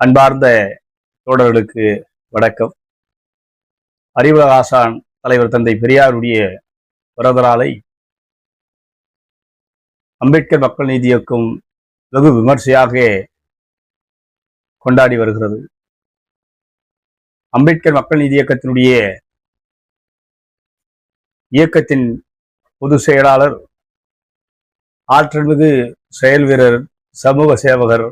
அன்பார்ந்த தோழர்களுக்கு வணக்கம். அறிவுலக ஆசான் தலைவர் தந்தை பெரியாருடைய பிறந்தநாளை அம்பேத்கர் மக்கள் நீதி இயக்கம் வெகு விமர்சையாக கொண்டாடி வருகிறது. அம்பேத்கர் மக்கள் நீதி இயக்கத்தினுடைய இயக்கத்தின் பொதுச் செயலாளர் ஆற்றல்மிகு செயல் வீரர் சமூக சேவகர்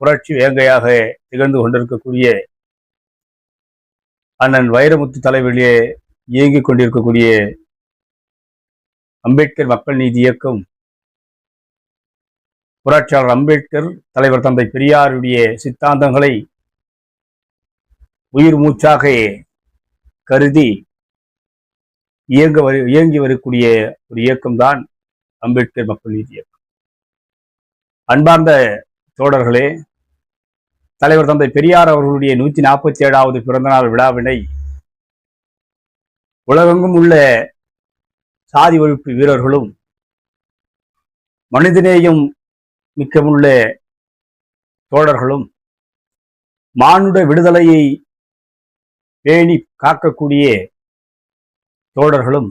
புரட்சி வேங்கையாக திகழ்ந்து கொண்டிருக்கக்கூடிய அண்ணன் வைரமுத்து தலைவரிலே இயங்கிக் கொண்டிருக்கக்கூடிய அம்பேத்கர் மக்கள் நீதி இயக்கம் புரட்சியாளர் அம்பேத்கர் தலைவர் தந்தை பெரியாருடைய சித்தாந்தங்களை உயிர் மூச்சாக கருதி இயங்க வரு இயங்கி வரக்கூடிய ஒரு இயக்கம்தான் அம்பேத்கர் மக்கள் நீதி இயக்கம். அன்பார்ந்த தோழர்களே தலைவர் தந்தை பெரியார் அவர்களுடைய நூத்தி நாற்பத்தி ஏழாவது பிறந்தநாள் விழாவினை உலகெங்கும் உள்ள சாதி ஒழிப்பு வீரர்களும் மனிதநேயம் மிக்கமுள்ள தோழர்களும் மானுட விடுதலையை பேணி காக்கக்கூடிய தோழர்களும்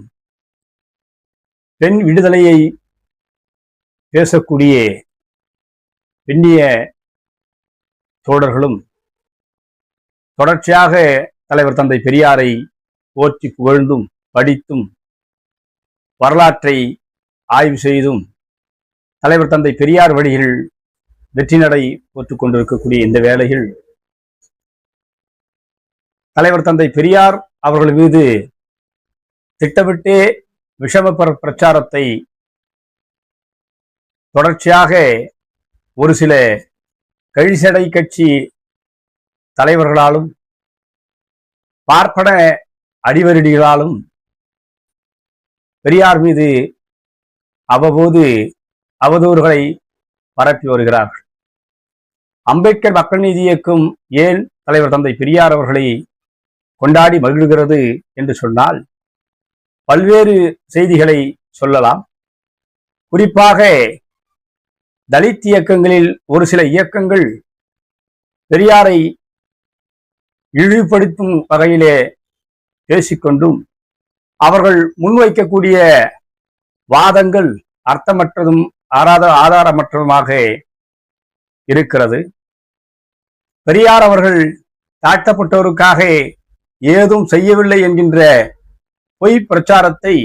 பெண் விடுதலையை பேசக்கூடிய பெண்ணிய தோழர்களும் தொடர்ச்சியாக தலைவர் தந்தை பெரியாரை போற்றி புகழ்ந்தும் படித்தும் வரலாற்றை ஆய்வு செய்தும் தலைவர் தந்தை பெரியார் வழியில் வெற்றி நடை போற்றுக் கொண்டிருக்கக்கூடிய இந்த வேளையில் தலைவர் தந்தை பெரியார் அவர்கள் மீது திட்டமிட்டே விஷம பிரச்சாரத்தை தொடர்ச்சியாக ஒரு சில கழிசடை கட்சி தலைவர்களாலும் பார்ப்பன அடிவருடிகளாலும் பெரியார் மீது அவ்வப்போது அவதூறுகளை பரப்பி வருகிறார்கள். அம்பேத்கர் மக்கள் நீதி இயக்கம் ஏன் தலைவர் தந்தை பெரியார் அவர்களை கொண்டாடி மகிழ்கிறது என்று சொன்னால் பல்வேறு செய்திகளை சொல்லலாம். குறிப்பாக தலித் இயக்கங்களில் ஒரு சில இயக்கங்கள் பெரியாரை இழிவுபடுத்தும் வகையிலே பேசிக்கொண்டும் அவர்கள் முன்வைக்கக்கூடிய வாதங்கள் அர்த்தமற்றதும் ஆராத ஆதாரமற்றதுமாக இருக்கிறது. பெரியார் அவர்கள் தாழ்த்தப்பட்டோருக்காக ஏதும் செய்யவில்லை என்கின்ற பொய் பிரச்சாரத்தை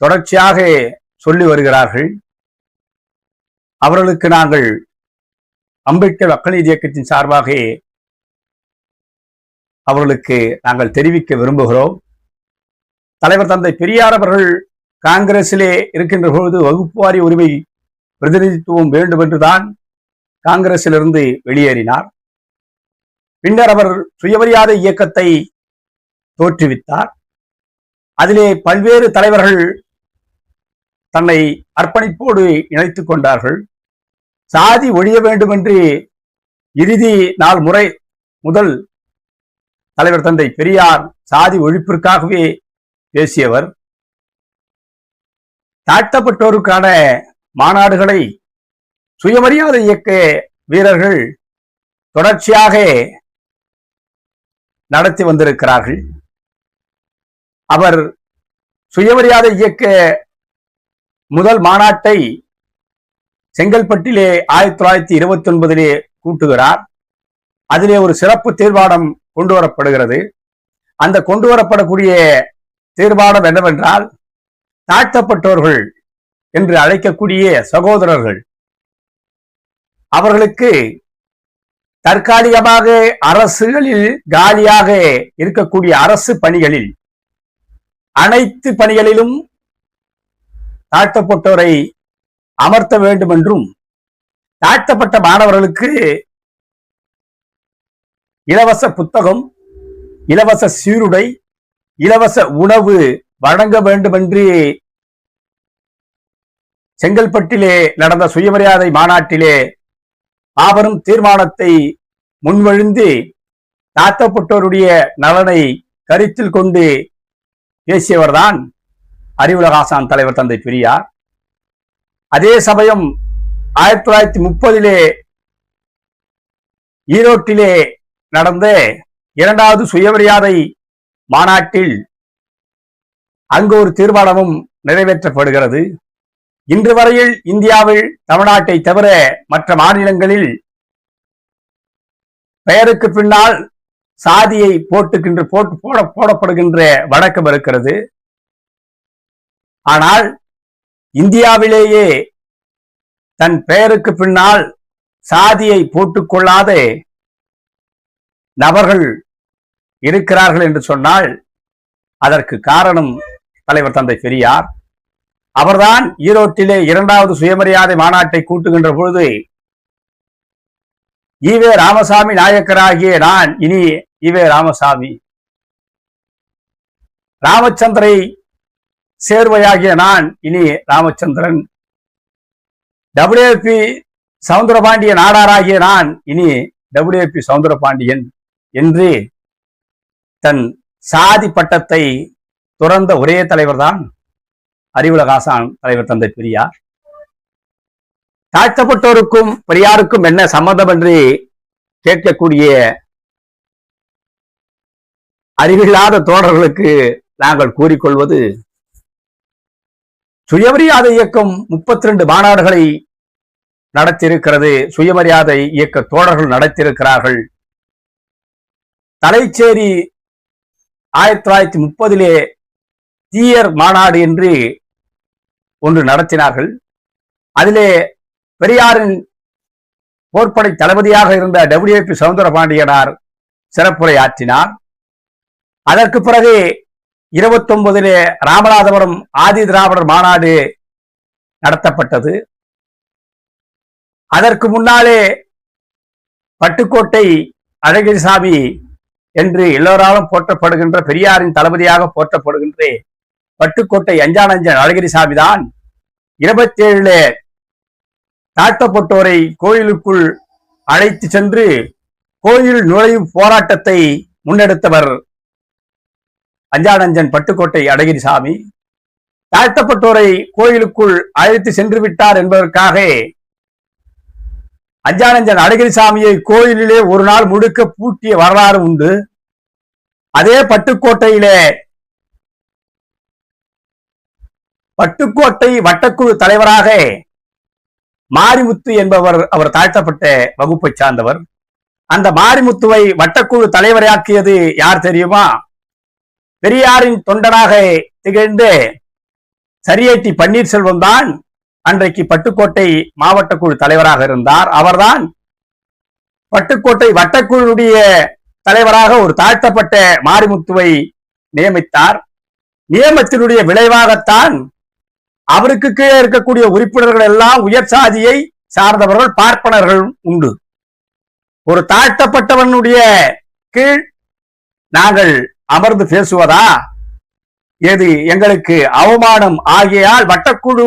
தொடர்ச்சியாக சொல்லி வருகிறார்கள். அவர்களுக்கு நாங்கள் அம்பேத்கர் மக்கள் நீதி இயக்கத்தின் சார்பாக அவர்களுக்கு நாங்கள் தெரிவிக்க விரும்புகிறோம். தலைவர் தந்தை பெரியார் அவர்கள் காங்கிரசிலே இருக்கின்ற பொழுது வகுப்புவாரி உரிமை பிரதிநிதித்துவம் வேண்டும் என்றுதான் காங்கிரசிலிருந்து வெளியேறினார். பின்னர் அவர் சுயமரியாதை இயக்கத்தை தோற்றுவித்தார். அதிலே பல்வேறு தலைவர்கள் தன்னை அர்ப்பணிப்போடு இணைத்துக் கொண்டார்கள். சாதி ஒழிய வேண்டுமென்று இறுதி நாள் முறை முதல் தலைவர் தந்தை பெரியார் சாதி ஒழிப்பிற்காகவே பேசியவர். தாழ்த்தப்பட்டோருக்கான மாநாடுகளை சுயமரியாதை இயக்க வீரர்கள் தொடர்ச்சியாக நடத்தி வந்திருக்கிறார்கள். அவர் சுயமரியாதை இயக்க முதல் மாநாட்டை செங்கல்பட்டிலே ஆயிரத்தி தொள்ளாயிரத்தி இருபத்தி ஒன்பதிலே கூட்டுகிறார். அதிலே ஒரு சிறப்பு தீர்மானம் கொண்டு வரப்படுகிறது அந்த கொண்டு வரப்படக்கூடிய தீர்மானம் என்னவென்றால் தாழ்த்தப்பட்டோர்கள் என்று அழைக்கக்கூடிய சகோதரர்கள். அவர்களுக்கு தற்காலிகமாக அரசுகளில் காலியாக இருக்கக்கூடிய அரசு பணிகளில் அனைத்து பணிகளிலும் தாழ்த்தப்பட்டோரை அமர்த்த வேண்டும் என்றும் தாழ்த்தப்பட்ட மாணவர்களுக்கு இலவச புத்தகம் இலவச சீருடை இலவச உணவு வழங்க வேண்டும் என்று செங்கல்பட்டிலே நடந்த சுயமரியாதை மாநாட்டிலே மாபெரும் தீர்மானத்தை முன்வழிந்து தாழ்த்தப்பட்டோருடைய நலனை கருத்தில் கொண்டு பேசியவர்தான் அறிவுலகாசான் தலைவர் தந்தை பெரியார். அதே சமயம் ஆயிரத்தி தொள்ளாயிரத்தி முப்பதிலே ஈரோட்டிலே நடந்த இரண்டாவது சுயமரியாதை மாநாட்டில் அங்கு ஒரு தீர்மானமும் நிறைவேற்றப்படுகிறது. இன்று வரையில் இந்தியாவில் தமிழ்நாட்டை தவிர மற்ற மாநிலங்களில் பெயருக்கு பின்னால் சாதியை போட்டுக்கின்ற போட்டு போட போடப்படுகின்ற வழக்கம் இருக்கிறது. ஆனால் இந்தியாவிலேயே தன் பெயருக்கு பின்னால் சாதியை போட்டுக்கொள்ளாத நபர்கள் இருக்கிறார்கள் என்று சொன்னால் அதற்கு காரணம் தலைவர் தந்தை பெரியார். அவர்தான் ஈரோட்டிலே இரண்டாவது சுயமரியாதை மாநாட்டை கூட்டுகின்ற பொழுது ஈவே ராமசாமி நாயக்கராகிய நான் இனி ஈவே ராமசாமி. ராமச்சந்திரை சேர்வையாகிய நான் இனி ராமச்சந்திரன். டபிள்யூபி சவுந்தரபாண்டிய நாடாராகிய நான் இனி டபிள்யூபி சவுந்தரபாண்டியன் என்று தன் சாதி பட்டத்தை துறந்த ஒரே தலைவர் தான் அறிவுலகாசான் தலைவர் தந்தை பெரியார். தாழ்த்தப்பட்டோருக்கும் பெரியாருக்கும் என்ன சம்பந்தம் என்று கேட்கக்கூடிய அறிவில்லாத தோழர்களுக்கு நாங்கள் கூறிக்கொள்வது சுயமரியாதை இயக்கம் முப்பத்தி ரெண்டு மாநாடுகளை நடத்தியிருக்கிறது. சுயமரியாதை இயக்க தோழர்கள் நடத்தியிருக்கிறார்கள். தலைச்சேரி ஆயிரத்தி தொள்ளாயிரத்தி முப்பதிலே தீயர் மாநாடு என்று ஒன்று நடத்தினார்கள். அதிலே பெரியாரின் போர்ப்படை தளபதியாக இருந்த டபிள்யூபி சவுந்தரபாண்டியனார் சிறப்புரை ஆற்றினார் அதற்கு பிறகு இருபத்தொன்பதிலே ராமநாதபுரம் ஆதி திராவிடர் மாநாடு நடத்தப்பட்டது. அதற்கு முன்னாலே பட்டுக்கோட்டை அழகிரிசாமி என்று எல்லோராலும் போற்றப்படுகின்ற பெரியாரின் தளபதியாக போற்றப்படுகின்ற பட்டுக்கோட்டை அஞ்சானஞ்சன் அழகிரிசாமி தான். இருபத்தி ஏழுல தாழ்த்தப்பட்டோரை கோயிலுக்குள் அழைத்து சென்று கோயில் நுழையும் போராட்டத்தை முன்னெடுத்தவர் அஞ்சானஞ்சன் பட்டுக்கோட்டை அழகிரிசாமி. தாழ்த்தப்பட்டோரை கோயிலுக்குள் அழைத்து சென்று விட்டார் என்பதற்காக அஞ்சானஞ்சன் அழகிரிசாமியை கோயிலிலே ஒரு நாள் முழுக்க பூட்டிய வரலாறு உண்டு. அதே பட்டுக்கோட்டையிலே பட்டுக்கோட்டை வட்டக்குழு தலைவராக மாரிமுத்து என்பவர் அவர் தாழ்த்தப்பட்ட வகுப்பை சார்ந்தவர். அந்த மாரிமுத்துவை வட்டக்குழு தலைவராக்கியது யார் தெரியுமா? பெரியாரின் தொண்டனாக திகழ்ந்து சரியேட்டி பன்னீர்செல்வம் தான் அன்றைக்கு பட்டுக்கோட்டை மாவட்ட குழு தலைவராக இருந்தார். அவர்தான் பட்டுக்கோட்டை வட்டக்குழுடைய தலைவராக ஒரு தாழ்த்தப்பட்ட மாரிமுத்துவை நியமித்தார். நியமத்தினுடைய விளைவாகத்தான் அவருக்கு கீழே இருக்கக்கூடிய உறுப்பினர்கள் எல்லாம் உயர் சாதியை சார்ந்தவர்கள் பார்ப்பனர்கள் உண்டு. ஒரு தாழ்த்தப்பட்டவனுடைய கீழ் நாங்கள் அமர்ந்து பேசுவதா? எது எங்களுக்கு அவமானம்? ஆகியால் வட்டக்குழு